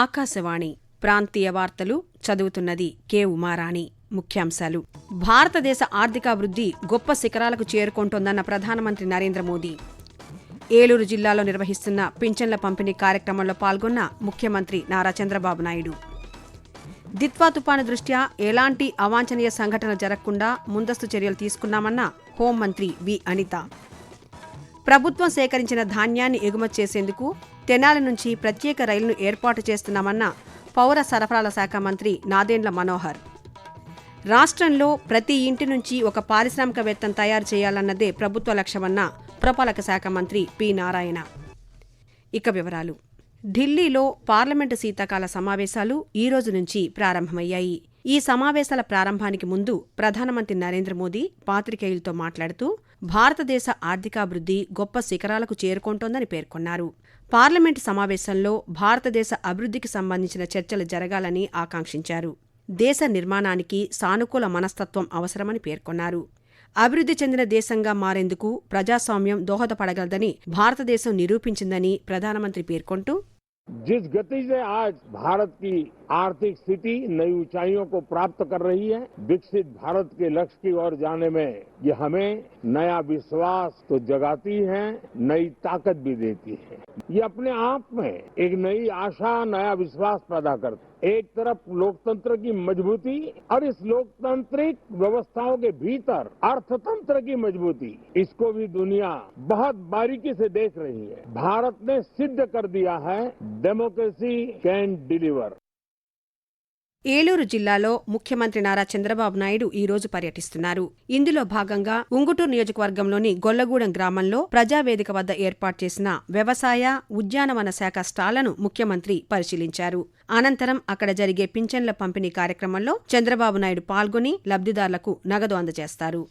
ఆకాశవాణి ప్రాంతీయ వార్తలు చదువుతున్నది కె ఉమారాణి. ముఖ్యాంశాలు. భారతదేశ ఆర్థికాభివృద్ధి గొప్ప శిఖరాలకు చేరుకుంటోందన్న ప్రధానమంత్రి నరేంద్ర మోదీ. ఏలూరు జిల్లాలో నిర్వహిస్తున్న పింఛన్ల పంపిణీ కార్యక్రమంలో పాల్గొన్న ముఖ్యమంత్రి నారా చంద్రబాబు నాయుడు. దిత్వా తుపాను దృష్ట్యా ఎలాంటి అవాంఛనీయ సంఘటన జరగకుండా ముందస్తు చర్యలు తీసుకున్నామన్న హోంమంత్రి వి అనిత. ప్రభుత్వం సేకరించిన ధాన్యాన్ని ఎగుమతి చేసేందుకు తెనాలి నుంచి ప్రత్యేక రైలును ఏర్పాటు చేస్తున్నామన్న పౌర సరఫరాల శాఖ మంత్రి నాదేండ్ల మనోహర్. రాష్ట్రంలో ప్రతి ఇంటి నుంచి ఒక పారిశ్రామికవేత్తను తయారు చేయాలన్నదే ప్రభుత్వ లక్ష్యమన్న పురపాలక శాఖ మంత్రి పి. నారాయణ. ఇక వివరాలు. ఢిల్లీలో పార్లమెంటు శీతాకాల సమావేశాలు ఈ రోజు నుంచి ప్రారంభమయ్యాయి. ఈ సమావేశాల ప్రారంభానికి ముందు ప్రధానమంత్రి నరేంద్ర మోదీ పాత్రికేయులతో మాట్లాడుతూ భారతదేశ ఆర్థికాభివృద్ధి గొప్ప శిఖరాలకు చేరుకుంటోందని పేర్కొన్నారు. పార్లమెంటు సమావేశంలో భారతదేశ అభివృద్ధికి సంబంధించిన చర్చలు జరగాలని ఆకాంక్షించారు. దేశ నిర్మాణానికి సానుకూల మనస్తత్వం అవసరమని పేర్కొన్నారు. అభివృద్ధి చెందిన దేశంగా మారేందుకు ప్రజాస్వామ్యం దోహదపడగలదని భారతదేశం నిరూపించిందని ప్రధానమంత్రి పేర్కొంటూ जिस गति से आज भारत की आर्थिक स्थिति नई ऊंचाइयों को प्राप्त कर रही है, विकसित भारत के लक्ष्य की ओर जाने में ये हमें नया विश्वास तो जगाती है, नई ताकत भी देती है। ये अपने आप में एक नई आशा, नया विश्वास पैदा करते एक तरफ़ लोकतंत्र की मजबूती और इस लोकतांत्रिक व्यवस्थाओं के भीतर अर्थतंत्र की मजबूती, इसको भी दुनिया बहुत बारीकी से देख रही है। भारत ने सिद्ध कर दिया है, डेमोक्रेसी कैन डिलीवर। ఏలూరు జిల్లాలో ముఖ్యమంత్రి నారా చంద్రబాబు నాయుడు ఈ రోజు పర్యటిస్తున్నారు. ఇందులో భాగంగా ఉంగుటూరు నియోజకవర్గంలోని గొల్లగూడెం గ్రామంలో ప్రజావేదిక వద్ద ఏర్పాటు చేసిన వ్యవసాయ ఉద్యానవన శాఖ స్టాళ్ళను ముఖ్యమంత్రి పరిశీలించారు. అనంతరం అక్కడ జరిగే పింఛన్ల పంపిణీ కార్యక్రమంలో చంద్రబాబు నాయుడు పాల్గొని లబ్ధిదారులకు నగదు అందజేస్తారు.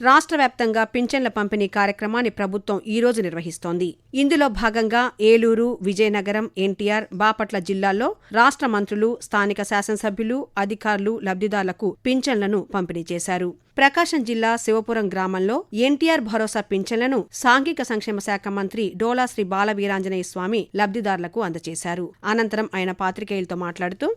రాష్ట్ర వ్యాప్తంగా పింఛన్ల పంపిణీ కార్యక్రమాన్ని ప్రభుత్వం ఈ రోజు నిర్వహిస్తోంది. ఇందులో భాగంగా ఏలూరు విజయనగరం ఎన్టీఆర్ బాపట్ల జిల్లాల్లో రాష్ట్ర మంత్రులు స్థానిక శాసనసభ్యులు అధికారులు లబ్ధిదారులకు పింఛన్లను పంపిణీ చేశారు. ప్రకాశం జిల్లా శివపురం గ్రామంలో ఎన్టీఆర్ భరోసా పింఛన్లను సాంఘిక సంక్షేమ శాఖ మంత్రి డోలా శ్రీ బాలవీరాంజనేయ స్వామి లబ్ధిదారులకు అందజేశారు. అనంతరం ఆయన పాత్రికేయులతో మాట్లాడుతూ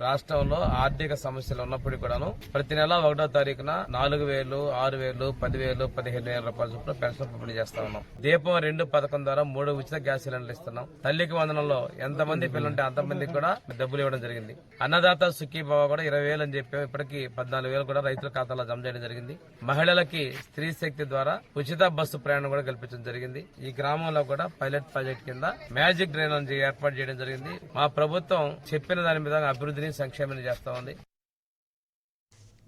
రాష్ట్రంలో ఆర్థిక సమస్యలు ఉన్నప్పటికీ కూడాను ప్రతి నెల ఒకటో తారీఖున నాలుగు వేలు ఆరు వేలు పదివేలు పదిహేను వేల రూపాయల చొప్పున పెన్షన్ పంపిణీ చేస్తా ఉన్నాం. దీపం రెండు పథకం ద్వారా మూడు ఉచిత గ్యాస్ సిలిండర్లు ఇస్తున్నాం. తల్లికి వందనంలో ఎంతమంది పిల్లలుంటే అంతమందికి కూడా డబ్బులు ఇవ్వడం జరిగింది. అన్నదాత సుఖీభావ కూడా ఇరవై వేలు అని చెప్పి. ఇప్పటికీ పద్నాలుగు వేలు కూడా రైతుల ఖాతాలో జమ చేయడం జరిగింది. మహిళలకి స్త్రీ శక్తి ద్వారా ఉచిత బస్సు ప్రయాణం కూడా కల్పించడం జరిగింది. ఈ గ్రామంలో కూడా పైలట్ ప్రాజెక్ట్ కింద మ్యాజిక్ డ్రైన్ ఏర్పాటు చేయడం జరిగింది. మా ప్రభుత్వం చెప్పిన దాని మీద అభివృద్ధి అభివృద్ధిని సంక్షేమాన్ని చేస్తా ఉంది.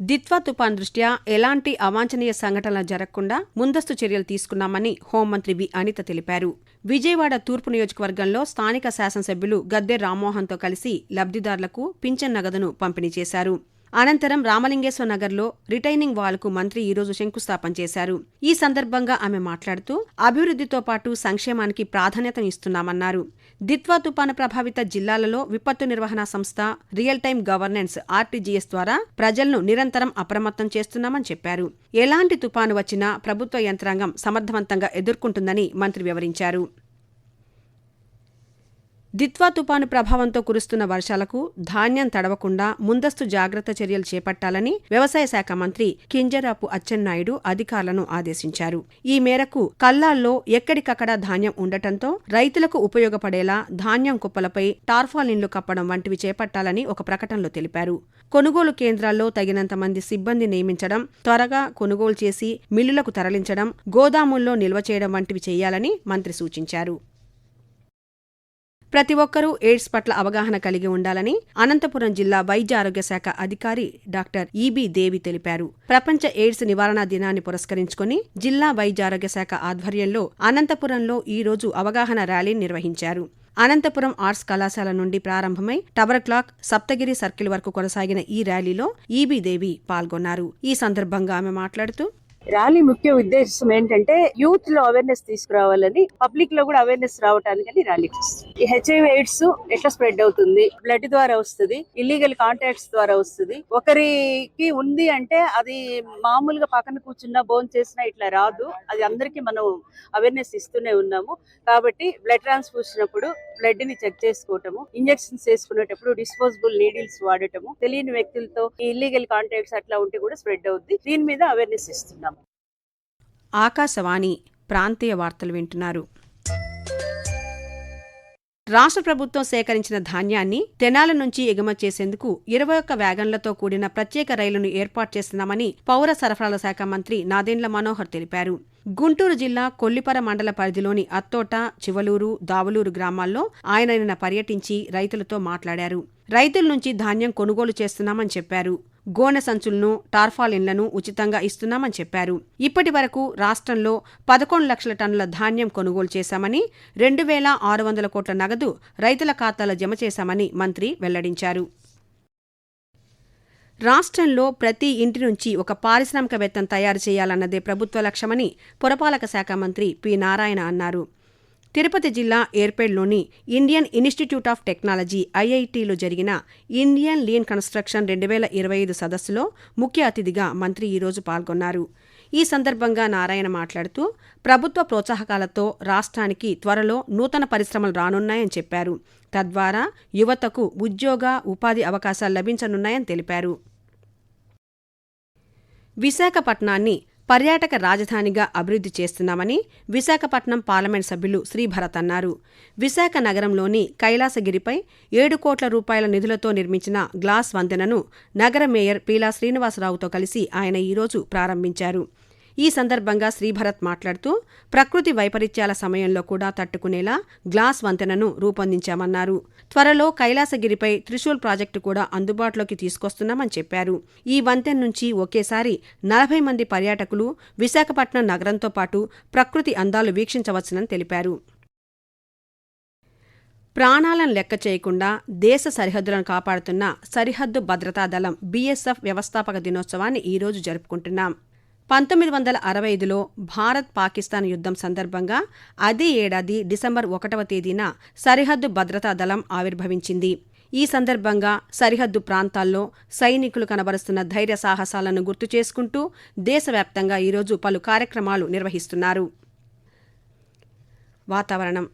దిత్వా తుపాన్ దృష్ట్యా ఎలాంటి అవాంఛనీయ సంఘటనలు జరగకుండా ముందస్తు చర్యలు తీసుకున్నామని హోంమంత్రి వి అనిత తెలిపారు. విజయవాడ తూర్పు నియోజకవర్గంలో స్థానిక శాసనసభ్యులు గద్దె రామ్మోహన్తో కలిసి లబ్ధిదారులకు పింఛన్ నగదును పంపిణీ చేశారు. అనంతరం రామలింగేశ్వర నగర్లో రిటైనింగ్ వాల్కు మంత్రి ఈరోజు శంకుస్థాపన చేశారు. ఈ సందర్భంగా ఆమె మాట్లాడుతూ అభివృద్ధితో పాటు సంక్షేమానికి ప్రాధాన్యతనిస్తున్నామన్నారు దిత్వా తుపాను ప్రభావిత జిల్లాలలో విపత్తు నిర్వహణ సంస్థ రియల్ టైం గవర్నెన్స్ ఆర్టీజీఎస్ ద్వారా ప్రజలను నిరంతరం అప్రమత్తం చేస్తున్నామని చెప్పారు. ఎలాంటి తుపాను వచ్చినా ప్రభుత్వ యంత్రాంగం సమర్థవంతంగా ఎదుర్కొంటుందని మంత్రి వివరించారు. దిత్వా తుపాను ప్రభావంతో కురుస్తున్న వర్షాలకు ధాన్యం తడవకుండా ముందస్తు జాగ్రత్త చర్యలు చేపట్టాలని వ్యవసాయ శాఖ మంత్రి కింజరాపు అచ్చెన్నాయుడు అధికారులను ఆదేశించారు. ఈ మేరకు కల్లాల్లో ఎక్కడికక్కడ ధాన్యం ఉండటంతో రైతులకు ఉపయోగపడేలా ధాన్యం కుప్పలపై టార్ఫాలిన్లు కప్పడం వంటివి చేపట్టాలని ఒక ప్రకటనలో తెలిపారు. కొనుగోలు కేంద్రాల్లో తగినంత మంది సిబ్బంది నియమించడం త్వరగా కొనుగోలు చేసి మిల్లులకు తరలించడం గోదాముల్లో నిల్వ చేయడం వంటివి చేయాలని మంత్రి సూచించారు. ప్రతి ఒక్కరూ ఎయిడ్స్ పట్ల అవగాహన కలిగి ఉండాలని అనంతపురం జిల్లా వైద్య ఆరోగ్య శాఖ అధికారి డాక్టర్ ఈబి దేవి తెలిపారు. ప్రపంచ ఎయిడ్స్ నివారణ దినాన్ని పురస్కరించుకుని జిల్లా వైద్య ఆరోగ్య శాఖ ఆధ్వర్యంలో అనంతపురంలో ఈ రోజు అవగాహన ర్యాలీ నిర్వహించారు. అనంతపురం ఆర్ట్స్ కళాశాల నుండి ప్రారంభమై టవర్ క్లాక్ సప్తగిరి సర్కిల్ వరకు కొనసాగిన ఈ ర్యాలీలో ఈబీ దేవి పాల్గొన్నారు. ఈ సందర్భంగా ఆమె మాట్లాడుతూ ర్యాలీ ముఖ్య ఉద్దేశం ఏంటంటే యూత్లో అవేర్నెస్ తీసుకురావాలని పబ్లిక్లో కూడా అవేర్నెస్ రావడానికి ర్యాలీ ఈ హెచ్ఐవి ఎయిడ్స్ ఎట్లా స్ప్రెడ్ అవుతుంది? బ్లడ్ ద్వారా వస్తుంది ఇల్లీగల్ కాంటాక్ట్స్ ద్వారా వస్తుంది. ఒకరికి ఉంది అంటే అది మామూలుగా పక్కన కూర్చున్నా బోన్ చేసినా ఇట్లా రాదు. అది అందరికీ మనం అవేర్నెస్ ఇస్తూనే ఉన్నాము. కాబట్టి బ్లడ్ ట్రాన్స్ఫ్యూషన్ అప్పుడు బ్లడ్ని చెక్ చేసుకోవటము ఇంజెక్షన్స్ వేసుకునేటప్పుడు డిస్పోజబుల్ నీడిల్స్ వాడటము తెలియని వ్యక్తులతో ఇల్లీగల్ కాంటాక్ట్స్ అట్లా ఉంటే కూడా స్ప్రెడ్ అవుద్ది. దీని మీద అవేర్నెస్ ఇస్తున్నాం ఆకాశవాణి ప్రాంతీయ వార్తలు వింటున్నారు. రాష్ట్ర ప్రభుత్వం సేకరించిన ధాన్యాన్ని తెనాల నుంచి ఎగుమతి చేసేందుకు ఇరవై ఒక్క వ్యాగన్లతో కూడిన ప్రత్యేక రైలును ఏర్పాటు చేస్తున్నామని పౌర సరఫరాల శాఖ మంత్రి నాదెండ్ల మనోహర్ తెలిపారు. గుంటూరు జిల్లా కొల్లిపర మండల పరిధిలోని అత్తోట చివలూరు దావలూరు గ్రామాల్లో ఆయన నిన్న పర్యటించి రైతులతో మాట్లాడారు. రైతుల నుంచి ధాన్యం కొనుగోలు చేస్తున్నామని చెప్పారు. గోనె సంచులను టార్ఫాలిన్లను ఉచితంగా ఇస్తున్నామని చెప్పారు. ఇప్పటి వరకు రాష్ట్రంలో పదకొండు లక్షల టన్నుల ధాన్యం కొనుగోలు చేశామని రెండు వేల ఆరు వందల కోట్ల నగదు రైతుల ఖాతాలో జమ చేశామని మంత్రి వెల్లడించారు. రాష్ట్రంలో ప్రతి ఇంటి నుంచి ఒక పారిశ్రామికవేత్తను తయారు చేయాలన్నదే ప్రభుత్వ లక్ష్యమని పురపాలక శాఖ మంత్రి పి నారాయణ అన్నారు. తిరుపతి జిల్లా ఏర్పేడ్లోని ఇండియన్ ఇన్స్టిట్యూట్ ఆఫ్ టెక్నాలజీ ఐఐటిలో జరిగిన ఇండియన్ లీన్ కన్స్ట్రక్షన్ రెండు వేల ఇరవై ఐదు సదస్సులో ముఖ్య అతిథిగా మంత్రి ఈరోజు పాల్గొన్నారు. ఈ సందర్భంగా నారాయణ మాట్లాడుతూ ప్రభుత్వ ప్రోత్సాహకాలతో రాష్ట్రానికి త్వరలో నూతన పరిశ్రమలు రానున్నాయని చెప్పారు. తద్వారా యువతకు ఉద్యోగ ఉపాధి అవకాశాలు లభించనున్నాయని తెలిపారు. విశాఖపట్నాన్ని పర్యాటక రాజధానిగా అభివృద్ధి చేస్తున్నామని విశాఖపట్నం పార్లమెంట్ సభ్యులు శ్రీభరత్ అన్నారు. విశాఖ నగరంలోని కైలాసగిరిపై ఏడు కోట్ల రూపాయల నిధులతో నిర్మించిన గ్లాస్ వంతెనను నగర మేయర్ పీలా శ్రీనివాసరావుతో కలిసి ఆయన ఈరోజు ప్రారంభించారు. ఈ సందర్భంగా శ్రీభరత్ మాట్లాడుతూ ప్రకృతి వైపరీత్యాల సమయంలో కూడా తట్టుకునేలా గ్లాస్ వంతెనను రూపొందించామన్నారు. త్వరలో కైలాసగిరిపై త్రిశూల్ ప్రాజెక్టు కూడా అందుబాటులోకి తీసుకొస్తున్నామని చెప్పారు. ఈ వంతెన నుంచి ఒకేసారి నలభై మంది పర్యాటకులు విశాఖపట్నం నగరంతో పాటు ప్రకృతి అందాలు వీక్షించవచ్చునని తెలిపారు. ప్రాణాలను లెక్క చేయకుండా దేశ సరిహద్దులను కాపాడుతున్న సరిహద్దు భద్రతా దళం బీఎస్ఎఫ్ వ్యవస్థాపక దినోత్సవాన్ని ఈరోజు జరుపుకుంటున్నాం. పంతొమ్మిది వందల అరవై ఐదులో భారత్ పాకిస్తాన్ యుద్ధం సందర్భంగా అదే ఏడాది డిసెంబర్ ఒకటవ తేదీన సరిహద్దు భద్రతా దళం ఆవిర్భవించింది. ఈ సందర్భంగా సరిహద్దు ప్రాంతాల్లో సైనికులు కనబరుస్తున్న ధైర్య సాహసాలను గుర్తు చేసుకుంటూ దేశవ్యాప్తంగా ఈరోజు పలు కార్యక్రమాలు నిర్వహిస్తున్నారు. వాతావరణం.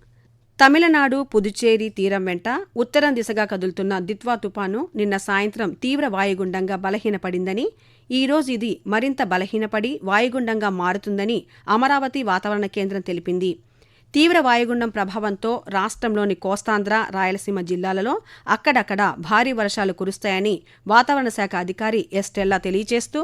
తమిళనాడు పుదుచ్చేరి తీరం వెంట ఉత్తరం దిశగా కదులుతున్న దిత్వా తుపాను నిన్న సాయంత్రం తీవ్ర వాయుగుండంగా బలహీనపడిందని ఈ రోజు ఇది మరింత బలహీనపడి వాయుగుండంగా మారుతుందని అమరావతి వాతావరణ కేంద్రం తెలిపింది. తీవ్ర వాయుగుండం ప్రభావంతో రాష్ట్రంలోని కోస్తాంధ్ర రాయలసీమ జిల్లాలలో అక్కడక్కడ భారీ వర్షాలు కురుస్తాయని వాతావరణ శాఖ అధికారి ఎస్టెల్లా తెలియజేస్తూ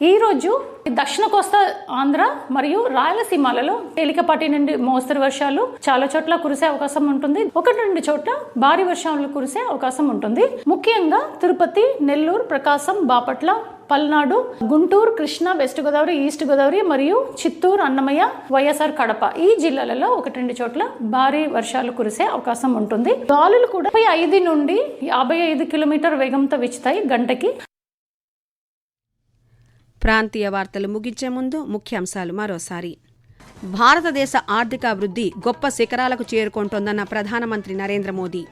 ఈ రోజు దక్షిణ కోస్తా ఆంధ్ర మరియు రాయలసీమలలో తేలికపాటి నుండి మోస్తరు వర్షాలు చాలా చోట్ల కురిసే అవకాశం ఉంటుంది. ఒకటి రెండు చోట్ల భారీ వర్షాలు కురిసే అవకాశం ఉంటుంది. ముఖ్యంగా తిరుపతి నెల్లూరు ప్రకాశం బాపట్ల పల్నాడు గుంటూరు కృష్ణా వెస్ట్ గోదావరి ఈస్ట్ గోదావరి మరియు చిత్తూరు అన్నమయ్య వైఎస్ఆర్ కడప ఈ జిల్లాలలో ఒకటి రెండు చోట్ల భారీ వర్షాలు కురిసే అవకాశం ఉంటుంది. గాలులు కూడా ముప్పై ఐదు నుండి యాభై ఐదు కిలోమీటర్ వేగంతో విచ్చుతాయి గంటకి. ప్రాంతీయ వార్తలు ముగించే ముందు ముఖ్యాంశాలు మరోసారి. భారతదేశ ఆర్థికాభివృద్ధి గొప్ప శిఖరాలకు చేరుకుంటోందన్న ప్రధానమంత్రి నరేంద్ర మోదీ.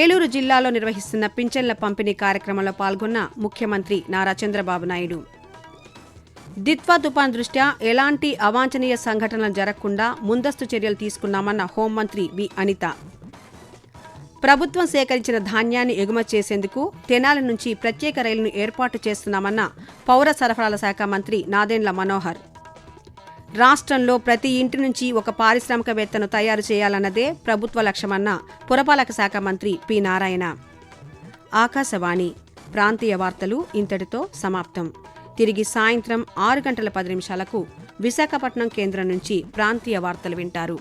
ఏలూరు జిల్లాలో నిర్వహిస్తున్న పింఛన్ల పంపిణీ కార్యక్రమంలో పాల్గొన్న ముఖ్యమంత్రి నారా చంద్రబాబు నాయుడు. దిత్వా తుపాన్ దృష్ట్యా ఎలాంటి అవాంఛనీయ సంఘటనలు జరగకుండా ముందస్తు చర్యలు తీసుకున్నామన్న హోంమంత్రి వి అనిత. ప్రభుత్వం సేకరించిన ధాన్యాన్ని ఎగుమతి చేసేందుకు తెనాల నుంచి ప్రత్యేక రైలును ఏర్పాటు చేస్తున్నామన్న పౌర సరఫరాల శాఖ మంత్రి నాదెండ్ల మనోహర్. రాష్ట్రంలో ప్రతి ఇంటి నుంచి ఒక పారిశ్రామికవేత్తను తయారు చేయాలన్నదే ప్రభుత్వ లక్ష్యమన్న పురపాలక శాఖ మంత్రి పి నారాయణ. ఆకాశవాణి ప్రాంతీయ వార్తలు ఇంతటితో సమాప్తం. తిరిగి సాయంత్రం ఆరు గంటల పది నిమిషాలకు విశాఖపట్నం కేంద్రం నుంచి ప్రాంతీయ వార్తలు వింటారు.